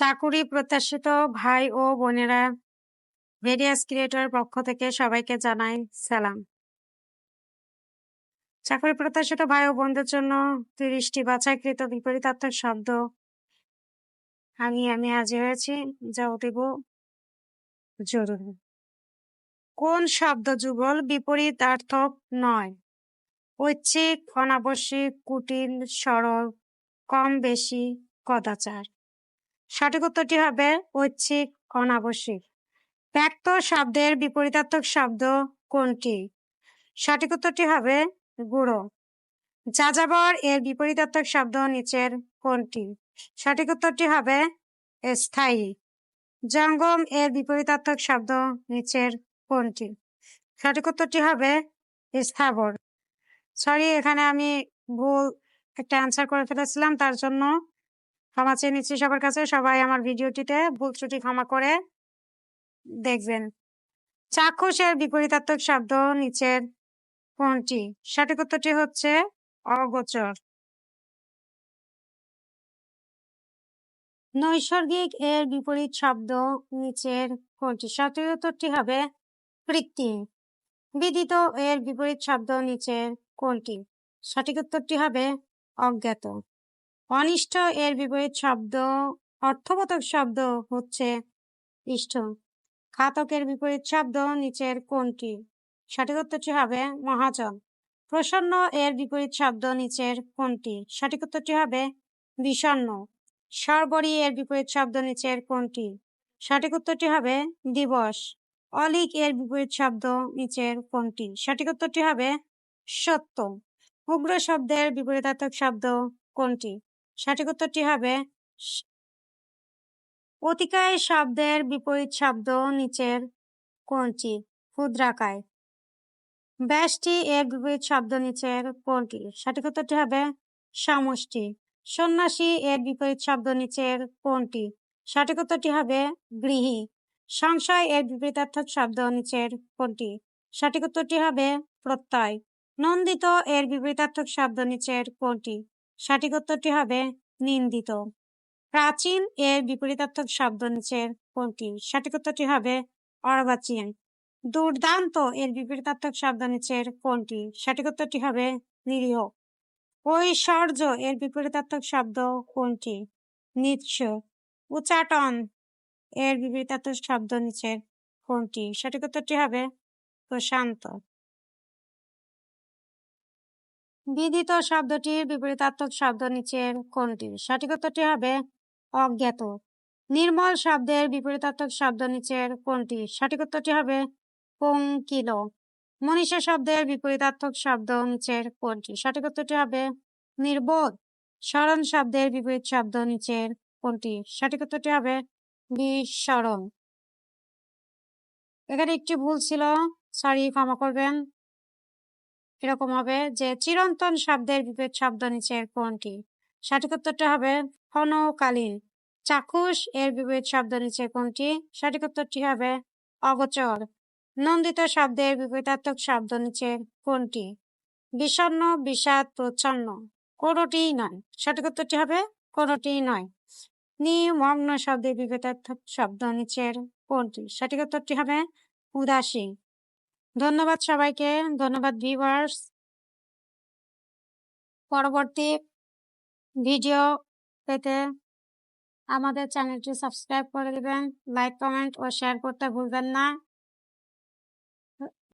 চাকুরি প্রত্যাশিত ভাই ও বোনেরা ভেরিয়াস ক্রিয়েটর পক্ষ থেকে সবাইকে জানাই সালাম। চাকরি প্রত্যাশিত ভাই ও বোনদের জন্য তিরিশটি বাছাইকৃত বিপরীতার্থক শব্দ। আমি আমি আজ হয়েছি, যা অতীব জরুরি। কোন শব্দ যুগল বিপরীতার্থক নয়? ঐচ্ছিক, অনাবশ্যিক কুটিল সরল, কম বেশি, কদাচার। সঠিক উত্তরটি হবে ঐচ্ছিক অনাবশ্যিক। ব্যক্ত শব্দের বিপরীতার্থক শব্দ কোনটি? সঠিক উত্তরটি হবে গুঁড়ো। যাযাবর এর বিপরীতার্থক শব্দ নিচের কোনটি? সঠিক উত্তরটি হবে স্থায়ী। জঙ্গম এর বিপরীতার্থক শব্দ নিচের কোনটি? সঠিক উত্তরটি হবে স্থাবর। সরি, এখানে আমি ভুল একটা অ্যান্সার করে ফেলেছিলাম, তার জন্য ক্ষমা চেয়ে নিচ্ছি সবার কাছে। সবাই আমার ভিডিওটিতে ভুল ত্রুটি ক্ষমা করে দেখবেন। চাক্ষুষের বিপরীতাত্মক শব্দ নিচের কোনটি সঠিক উত্তরটি হচ্ছে অগোচর। নৈসর্গিক এর বিপরীত শব্দ নিচের কোনটি সঠিক উত্তরটি হবে কৃত্রিম। বিদিত এর বিপরীত শব্দ নিচের কোনটি সঠিক উত্তরটি হবে অজ্ঞাত। অনিষ্ট এর বিপরীত শব্দ, অর্থবোধক শব্দ হচ্ছে ইষ্ট। খাতকের বিপরীত শব্দ নিচের কোনটি সঠিক উত্তরটি হবে মহাজন। প্রসন্ন এর বিপরীত শব্দ নিচের কোনটি সঠিক উত্তরটি হবে বিষণ্ন সর্বরী এর বিপরীত শব্দ নিচের কোনটি সঠিক উত্তরটি হবে দিবস। অলিক এর বিপরীত শব্দ নিচের কোনটি সঠিক উত্তরটি হবে সত্য। উগ্র শব্দের বিপরীতাত্মক শব্দ কোনটি সঠিক উত্তরটি হবে অতিকায় শব্দের বিপরীত শব্দ নিচের কোনটি ক্ষুদ্রাকায় ব্যাসটি এর বিপরীত শব্দ নিচের কোনটি সঠিক উত্তরটি হবে সমষ্টি। সন্ন্যাসী এর বিপরীত শব্দ নিচের কোনটি সঠিক উত্তরটি হবে গৃহী। সংশয় এর বিপরীতার্থক শব্দ নিচের কোনটি সঠিক উত্তরটি হবে প্রত্যয়। নন্দিত এর বিপরীতার্থক শব্দ নিচের কোনটি সঠিক উত্তরটি হবে নিন্দিত। প্রাচীন এর বিপরীতার্থক শব্দ নিচের কোনটি? সঠিক উত্তরটি হবে অর্বাচীন। দুর্দান্ত এর বিপরীতার্থক শব্দ নিচের কোনটি? সঠিক উত্তরটি হবে নিরীহ। ঐশ্বর্য এর বিপরীতার্থক শব্দ কোনটি? নিৎস। উচাটন এর বিপরীতার্থক শব্দ নিচের কোনটি? সঠিক উত্তরটি হবে প্রশান্ত। বিদিত শব্দটির বিপরীতার্থক শব্দ নিচের কোনটি সঠিক উত্তরটি হবে অজ্ঞাত। নির্মল শব্দের বিপরীতার্থক শব্দ নিচের কোনটি? সঠিক উত্তরটি হবে পঙ্কিল। মনীষা শব্দের বিপরীতার্থক শব্দ নিচের কোনটি? সঠিক উত্তরটি হবে নির্বোধ। স্মরণ শব্দের বিপরীত শব্দ নিচের কোনটি? সঠিক উত্তরটি হবে বিস্মরণ। এখানে একটি ভুল ছিল। সরি, ক্ষমা করবেন। এরকম হবে যে, চিরন্তন শব্দের বিপরীত শব্দ নিচের কোনটি সঠিক উত্তরটা হবে ক্ষণকালীন। চাক্ষুষ এর বিপরীত শব্দ নিচে কোনটি সঠিক উত্তরটি হবে অগোচর। নন্দিত শব্দের বিপরীতাত্মক শব্দ নিচে কোনটি বিষণ্ন বিষাদ, প্রচ্ছন্ন। কোনোটিই নয়। সঠিক উত্তরটি হবে কোনোটিই নয়। নিমগ্ন শব্দের বিপরীতাত্মক শব্দ নিচের কোনটি সঠিক উত্তরটি হবে উদাসী ধন্যবাদ সবাইকে, ধন্যবাদ ভিউয়ার্স পরবর্তী ভিডিও পেতে আমাদের চ্যানেলটি সাবস্ক্রাইব করে দেবেন। লাইক কমেন্ট ও শেয়ার করতে ভুলবেন না।